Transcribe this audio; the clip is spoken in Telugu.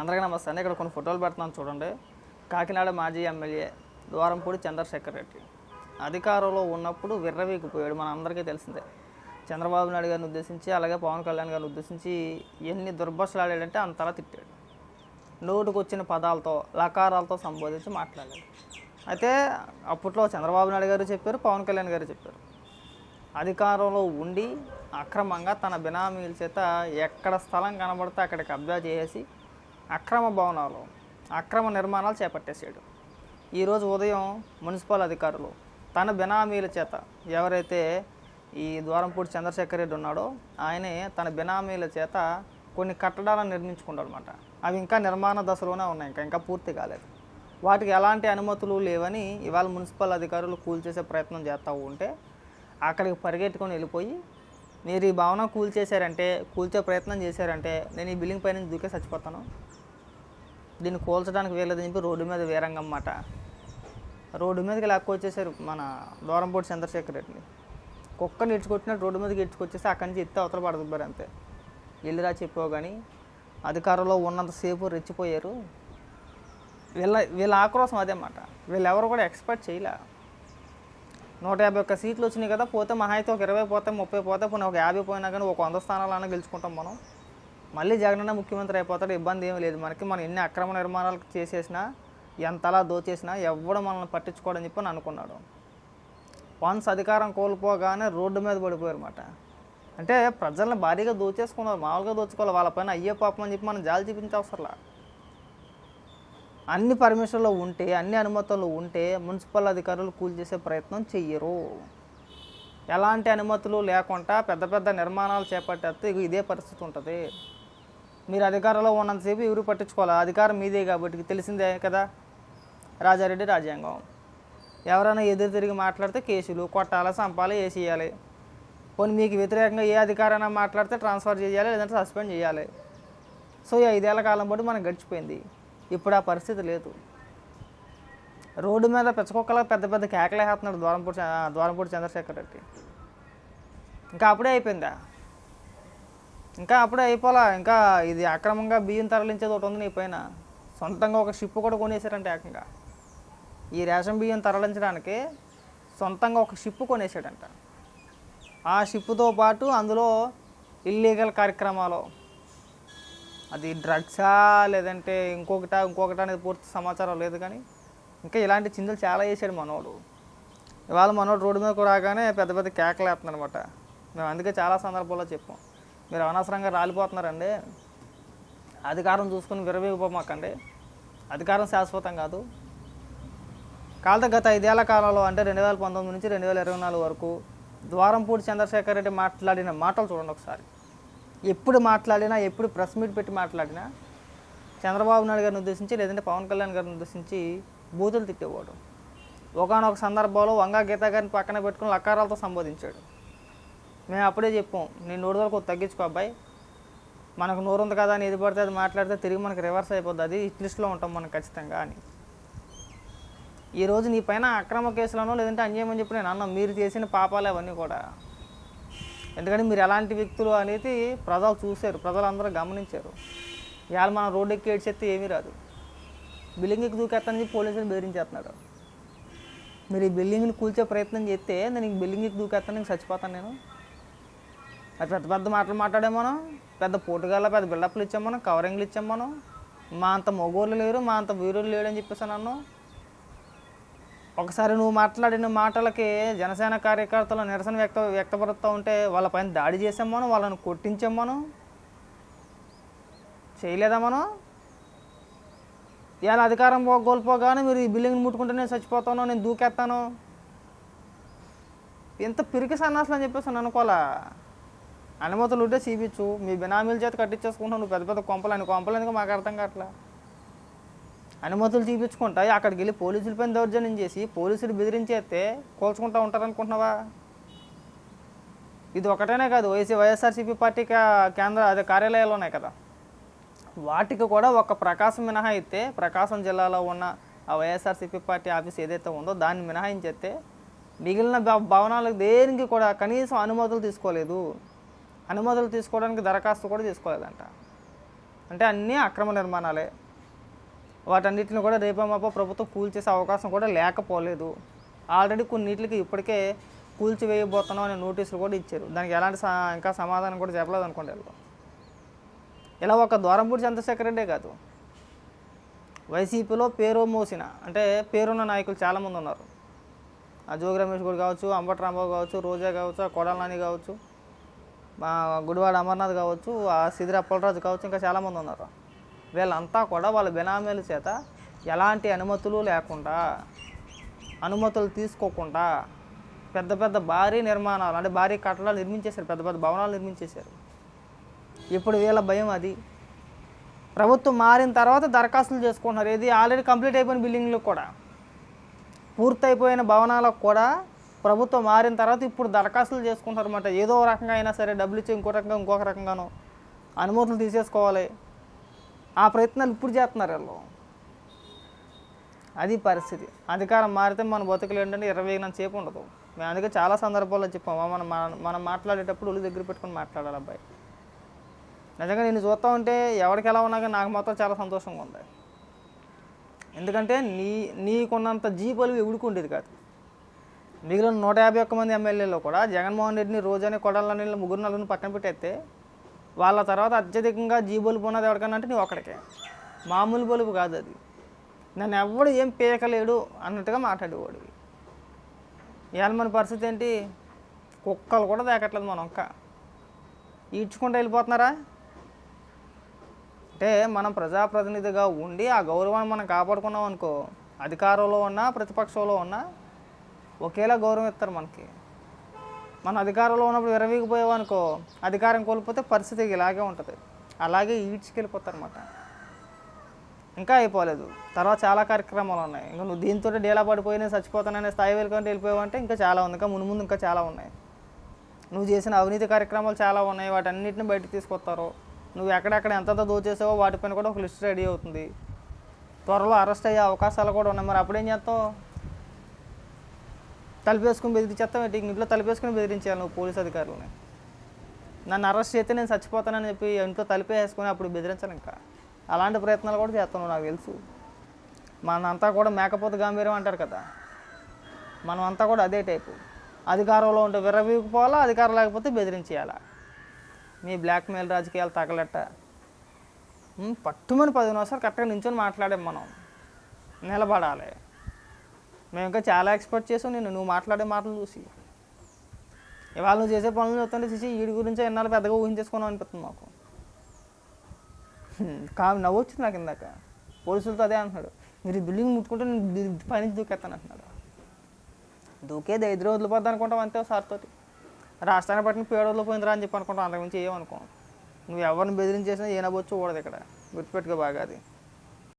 అందరికీ నమస్తే అండి. ఇక్కడ కొన్ని ఫోటోలు పెడుతున్నాను చూడండి. కాకినాడ మాజీ ఎమ్మెల్యే ద్వారంపూడి చంద్రశేఖర్ రెడ్డి. అధికారంలో ఉన్నప్పుడు విర్రవీగిపోయాడు. మన అందరికీ తెలిసిందే. చంద్రబాబు నాయుడు గారిని ఉద్దేశించి అలాగే పవన్ కళ్యాణ్ గారిని ఉద్దేశించి ఎన్ని దుర్భాషలు ఆడాడంటే అంతలా తిట్టాడు. నోటుకు వచ్చిన పదాలతో లకారాలతో సంబోధించి మాట్లాడాడు. అయితే అప్పట్లో చంద్రబాబు నాయుడు గారు చెప్పారు పవన్ కళ్యాణ్ గారు చెప్పారు. అధికారంలో ఉండి అక్రమంగా తన బినామీల చేత ఎక్కడ స్థలం కనబడితే అక్కడికి అబ్జర్వ్ చేసి అక్రమ భవనాలు అక్రమ నిర్మాణాలు చేపట్టేశాడు. ఈరోజు ఉదయం మున్సిపల్ అధికారులు తన బినామీల చేత ఎవరైతే ఈ ద్వారంపూడి చంద్రశేఖర్ రెడ్డి ఉన్నాడో ఆయనే తన బినామీల చేత కొన్ని కట్టడాలను నిర్మించుకున్నాడు అనమాట అవి ఇంకా నిర్మాణ దశలోనే ఉన్నాయి ఇంకా ఇంకా పూర్తి కాలేదు. వాటికి ఎలాంటి అనుమతులు లేవని ఇవాళ మున్సిపల్ అధికారులు కూల్చేసే ప్రయత్నం చేస్తూ ఉంటే అక్కడికి పరిగెట్టుకొని వెళ్ళిపోయి మీరు ఈ భవనం కూల్చేశారంటే కూల్చే ప్రయత్నం చేశారంటే నేను ఈ బిల్డింగ్ పైన దూకే చచ్చిపోతాను. దీన్ని కూల్చడానికి వీలదని చెప్పి రోడ్డు మీద వీరంగమ్మట. రోడ్డు మీదకి లాక్కొచ్చేసారు మన దూరంపూడి చంద్రశేఖర్ రెడ్డిని. కుక్కని ఇడ్చుకొచ్చినట్టు రోడ్డు మీదకి ఇడ్చుకొచ్చేసి అక్కడి నుంచి ఎత్తే అవతల పడుతున్నారు అంతే. వెళ్ళిరా చెప్పావు కానీ అధికారంలో ఉన్నంతసేపు రెచ్చిపోయారు. వీళ్ళ వీళ్ళ ఆక్రోశం అదే అన్నమాట వీళ్ళు ఎవరు కూడా ఎక్స్పెక్ట్ చేయలే. నూట యాభై ఒక్క సీట్లు వచ్చినాయి కదా పోతే మహా అయితే ఒక ఇరవై పోతే ముప్పై పోతే పోనీ ఒక యాభై పోయినా కానీ ఒక వంద స్థానాలన్నా గెలుచుకుంటాం మనం. మళ్ళీ జగనన్న ముఖ్యమంత్రి అయిపోతాడు ఇబ్బంది ఏమీ లేదు. మనకి మనం ఎన్ని అక్రమ నిర్మాణాలు చేసేసినా ఎంతలా దోచేసినా ఎవడు మనల్ని పట్టించుకోడని చెప్పి అని అనుకున్నాడు. వన్స్ అధికారం కోల్పోగానే రోడ్డు మీద పడిపోయారు అనమాట అంటే ప్రజల్ని భారీగా దోచేసుకున్నారు మామూలుగా దోచుకోవాలి వాళ్ళ పైన అయ్యే పాపం అని చెప్పి మనం జాలి చూపించవసరలా అన్ని పర్మిషన్లు ఉంటే అన్ని అనుమతులు ఉంటే మున్సిపల్ అధికారులు కూల్చేసే ప్రయత్నం చెయ్యరు. ఎలాంటి అనుమతులు లేకుండా పెద్ద పెద్ద నిర్మాణాలు చేపట్టేస్తే ఇదే పరిస్థితి ఉంటుంది. మీరు అధికారంలో ఉన్నంతసేపు ఎవరు పట్టించుకోవాలి? అధికారం మీదే కాబట్టి తెలిసిందే కదా? రాజారెడ్డి రాజ్యాంగం. ఎవరైనా ఎదురు తిరిగి మాట్లాడితే కేసులు కొట్టాలి సంపాలి వేసేయాలి పోనీ మీకు వ్యతిరేకంగా ఏ అధికారైనా మాట్లాడితే ట్రాన్స్ఫర్ చేయాలి లేదంటే సస్పెండ్ చేయాలి? సో ఈ ఐదేళ్ళ కాలం పాటు మనకు గడిచిపోయింది. ఇప్పుడు ఆ పరిస్థితి లేదు. రోడ్డు మీద పెచ్చకొక్కలా పెద్ద పెద్ద కేకలే వేస్తున్నాడు ద్వారంపూడి ద్వారంపూడి చంద్రశేఖర్ రెడ్డి. ఇంకా అప్పుడే అయిపోయిందా? ఇంకా అప్పుడే అయిపోలా. ఇంకా ఇది అక్రమంగా బియ్యం తరలించేది ఒకటి ఉంది నీ పైన. సొంతంగా ఒక షిప్ కూడా కొనేసారంటే ఏకంగా. ఈ రేషన్ బియ్యం తరలించడానికి సొంతంగా ఒక షిప్ కొనేసాడంట ఆ షిప్తో పాటు అందులో ఇల్లీగల్ కార్యక్రమాలు. అది డ్రగ్సా లేదంటే ఇంకొకటా ఇంకొకటా అనేది పూర్తి సమాచారం లేదు కానీ ఇంకా ఇలాంటి చిందులు చాలా చేశాడు మనోడు. ఇవాళ మనోడు రోడ్డు మీదకు రాగానే పెద్ద పెద్ద కేకలు వేస్తున్నాడు అనమాట మేము అందుకే చాలా సందర్భాల్లో చెప్పాం. మీరు అనవసరంగా రాలిపోతున్నారండి. అధికారం చూసుకుని విరవేగిపోమాకండి. అధికారం శాశ్వతం కాదు. కాలతో గత ఐదేళ్ళ కాలంలో అంటే రెండు వేల పంతొమ్మిది నుంచి రెండు వేల ఇరవై నాలుగు వరకు ద్వారంపూడి చంద్రశేఖర్ రెడ్డి మాట్లాడిన మాటలు చూడండి ఒకసారి. ఎప్పుడు మాట్లాడినా ఎప్పుడు ప్రెస్ మీట్ పెట్టి మాట్లాడినా చంద్రబాబు నాయుడు గారిని ఉద్దేశించి లేదంటే పవన్ కళ్యాణ్ గారిని ఉద్దేశించి బూతులు తిట్టేవాడు. ఒకనొక సందర్భంలో వంగా గీతా గారిని పక్కన పెట్టుకుని లకారాలతో సంబోధించాడు. మేము అప్పుడే చెప్పాం నేను నోరు వరకు తగ్గించుకో అబ్బాయి. మనకు నోరు ఉంది కదా అని ఏది పడితే అది మాట్లాడితే తిరిగి మనకి రివర్స్ అయిపోద్ది. అది ఇట్లిస్ట్లో ఉంటాం మనం ఖచ్చితంగా అని. ఈరోజు నీ పైన అక్రమ కేసులను లేదంటే అన్యాయం అని చెప్పి నేను అన్న. మీరు చేసిన పాపాలు అవన్నీ కూడా. ఎందుకంటే మీరు ఎలాంటి వ్యక్తులు అనేది ప్రజలు చూశారు. ప్రజలందరూ గమనించారు. ఇవాళ మనం రోడ్డు ఎక్కి ఏడ్చేస్తే ఏమీ రాదు. బిల్డింగ్కి దూకేస్తానని చెప్పి పోలీసులు బెదిరించేస్తున్నాడు మీరు ఈ బిల్డింగ్ని కూల్చే ప్రయత్నం చేస్తే నేను ఈ బిల్డింగ్కి దూకేస్తాను నేను చచ్చిపోతాను నేను. అది పెద్ద పెద్ద మాటలు మాట్లాడే మనం. పెద్ద పోటుగాళ్ళ పెద్ద బిల్డప్లు ఇచ్చాం మనం కవరింగ్లు ఇచ్చాం మనం. మా అంత మగోళ్ళు లేరు మా అంత వీరులు లేడు అని చెప్పేసి నన్ను ఒకసారి నువ్వు మాట్లాడిన మాటలకి జనసేన కార్యకర్తలు నిరసన వ్యక్త వ్యక్తపరుస్తూ ఉంటే వాళ్ళ పైన దాడి చేసాం మనం వాళ్ళని కొట్టించాం మనం. చేయలేదా మనం? ఇవాళ అధికారం పో- కోల్పోగానే మీరు ఈ బిల్డింగ్ ముట్టుకుంటే నేను చచ్చిపోతాను నేను దూకేస్తాను ఎంత పిరికి సన్నాసులు అని చెప్పేసి నేను అనుకోవాలా? అనుమతులు ఉంటే చూపించు మీ బినామీల చేత కట్టించేసుకుంటావు నువ్వు పెద్ద పెద్ద కొంపలు అని కొంపలు ఎందుకు మాకు అర్థం కావట్లా? అనుమతులు చూపించుకుంటా అక్కడికి వెళ్ళి పోలీసులపైన దౌర్జన్యం చేసి పోలీసులు బెదిరించేస్తే కోల్చుకుంటా ఉంటారనుకుంటున్నావా? ఇది ఒకటేనే కాదు వైసీ వైఎస్ఆర్సీపీ పార్టీ కేంద్ర అదే కార్యాలయాలు ఉన్నాయి కదా. వాటికి కూడా ఒక ప్రకాశం మినహాయిస్తే ప్రకాశం జిల్లాలో ఉన్న ఆ వైఎస్ఆర్సీపీ పార్టీ ఆఫీస్ ఏదైతే ఉందో దాన్ని మినహాయించేస్తే మిగిలిన భ- భవనాలకు దేనికి కూడా కనీసం అనుమతులు తీసుకోలేదు. అనుమతులు తీసుకోవడానికి దరఖాస్తు కూడా తీసుకోలేదంట. అంటే అన్నీ అక్రమ నిర్మాణాలే. వాటన్నిటిని కూడా రేపమాపో ప్రభుత్వం కూల్చేసే అవకాశం కూడా లేకపోలేదు. ఆల్రెడీ కొన్నిటికి ఇప్పటికే కూల్చివేయబోతున్నాం అనే నోటీసులు కూడా ఇచ్చారు. దానికి ఎలాంటి ఇంకా సమాధానం కూడా చెప్పలేదు అనుకోండి వీళ్ళు. ఇలా ఒక ద్వారంపూడి చంద్రశేఖర్ రెడ్డే కాదు. వైసీపీలో పేరు మోసిన అంటే పేరున్న నాయకులు చాలామంది ఉన్నారు. ఆ జోగి రమేష్ గుడి కావచ్చు అంబటి రాంబాబు కావచ్చు రోజా కావచ్చు ఆ కొడాల కావచ్చు. మా గుడివాడ అమర్నాథ్ కావచ్చు ఆ సిదిరా పులరాజు కావచ్చు ఇంకా చాలామంది ఉన్నారు. వీళ్ళంతా కూడా వాళ్ళ బినామీల చేత ఎలాంటి అనుమతులు లేకుండా అనుమతులు తీసుకోకుండా పెద్ద పెద్ద భారీ నిర్మాణాలు అంటే భారీ కట్టడాలు నిర్మించేశారు పెద్ద పెద్ద భవనాలు నిర్మించేశారు. ఇప్పుడు వీళ్ళ భయం అది. ప్రభుత్వం మారిన తర్వాత దరఖాస్తులు చేసుకుంటున్నారు. ఏది ఆల్రెడీ కంప్లీట్ అయిపోయిన బిల్డింగ్లు కూడా. పూర్తయిపోయిన భవనాలకు కూడా ప్రభుత్వం మారిన తర్వాత ఇప్పుడు దరఖాస్తులు చేసుకుంటారు అనమాట ఏదో ఒక రకంగా అయినా సరే డబ్బులు ఇచ్చి ఇంకో రకంగా ఇంకొక రకంగానో అనుమతులు తీసేసుకోవాలి. ఆ ప్రయత్నాలు ఇప్పుడు చేస్తున్నారు వీళ్ళు. అది పరిస్థితి. అధికారం మారితే మన బతుకులు ఏంటంటే ఇరవై సేపు ఉండదు. మేము అందుకే చాలా సందర్భాల్లో చెప్పాము. మనం మన- మనం మాట్లాడేటప్పుడు ఒళ్ళు దగ్గర పెట్టుకొని మాట్లాడాలి అబ్బాయి. నిజంగా నేను చూస్తూ ఉంటే ఎవరికి ఎలా ఉన్నా కానీ నాకు మాత్రం చాలా సంతోషంగా ఉంది. ఎందుకంటే నీ నీకున్నంత జీపలు ఎవడికి ఉండేది కాదు. మిగిలిన నూట యాభై ఒక్క మంది ఎమ్మెల్యేలో కూడా జగన్మోహన్ రెడ్డిని రోజని కొడాలని ముగ్గురు నలుగురిని పక్కన పెట్టేస్తే వాళ్ళ తర్వాత అత్యధికంగా జీ బలుపు ఉన్నది ఎవరికన్నా అంటే నీ ఒక్కడికే. మామూలు బలుపు కాదు అది. నన్ను ఎవడు ఏం పీకలేడు అన్నట్టుగా మాట్లాడేవాడు. ఇవాళ మన పరిస్థితి ఏంటి? కుక్కలు కూడా దాకట్లేదు మన ఒక్క. ఈడ్చుకుంటూ వెళ్ళిపోతున్నారా? అంటే మనం ప్రజాప్రతినిధిగా ఉండి ఆ గౌరవాన్ని మనం కాపాడుకున్నాం అనుకో అధికారంలో ఉన్నా ప్రతిపక్షంలో ఉన్నా ఒకేలా గౌరవం ఇస్తారు మనకి. మన అధికారంలో ఉన్నప్పుడు విరవీగిపోయావనుకో అధికారం కోల్పోతే పరిస్థితి ఇలాగే ఉంటుంది. అలాగే ఈడ్చుకెళ్ళిపోతారు అనమాట ఇంకా అయిపోలేదు. తర్వాత చాలా కార్యక్రమాలు ఉన్నాయి. ఇంకా నువ్వు దీంతో డేలా పడిపోయినా చచ్చిపోతాననే స్థాయి వెళ్ళుకుంటే వెళ్ళిపోయావంటే ఇంకా చాలా ఉంది. ఇంకా ముందు ముందు ఇంకా చాలా ఉన్నాయి. నువ్వు చేసిన అవినీతి కార్యక్రమాలు చాలా ఉన్నాయి. వాటన్నిటిని బయటకు తీసుకొస్తారు. నువ్వు ఎక్కడెక్కడ ఎంతంత దోచేసావో వాటిపైన కూడా ఒక లిస్ట్ రెడీ అవుతుంది. త్వరలో అరెస్ట్ అయ్యే అవకాశాలు కూడా ఉన్నాయి. మరి అప్పుడేం చేస్తావు? తలిపేసుకుని బెదిరించేస్తావు ఇంట్లో తలిపేసుకుని బెదిరించాలి నువ్వు పోలీస్ అధికారులని. నన్ను అరెస్ట్ చేస్తే నేను చచ్చిపోతానని చెప్పి ఇంట్లో తలిపేసుకుని అప్పుడు బెదిరించాను ఇంకా. అలాంటి ప్రయత్నాలు కూడా చేస్తున్నావు నాకు తెలుసు. మనంతా కూడా మేకపోతు గంభీరం అంటారు కదా. మనం అంతా కూడా అదే టైపు. అధికారంలో ఉంటే విర్రవీగిపోవాలా అధికారం లేకపోతే బెదిరించేయాలా? మీ బ్లాక్మెయిల్ రాజకీయాలు తగలట్ట. పట్టుమని పది నిమిషాలు కరెక్ట్గా నించొని మాట్లాడే మనం. నిలబడాలి. మేము ఇంకా చాలా ఎక్స్పెక్ట్ చేసాం నేను నువ్వు మాట్లాడే మాటలు చూసి. ఇవాళ నువ్వు చేసే పనులు చూస్తుంటే చూసి వీడి గురించి ఎన్నాళ్ళు పెద్దగా ఊహించేసుకున్నావు అనిపిస్తుంది మాకు. హ్మ్, కా నవ్వు వచ్చింది నాకు ఇందాక. పోలీసులతో అదే అంటున్నాడు. మీరు ఈ బిల్డింగ్ ముట్టుకుంటే నేను పని దూకేస్తాను అంటున్నాడు. దూకేది ఐదు రోజులు పోద్ది అనుకుంటాం అంతే సార్తో రాష్ట్రాన్ని పట్టిన పేడు రోజులు పోయిందిరా అని చెప్పి అనుకుంటాం అంతకుమించి ఏమనుకో నువ్వు ఎవరిని బెదిరించేసినా ఏ నవ్వచ్చు కూడదు ఇక్కడ. గుర్తుపెట్టుకో బాగా అది.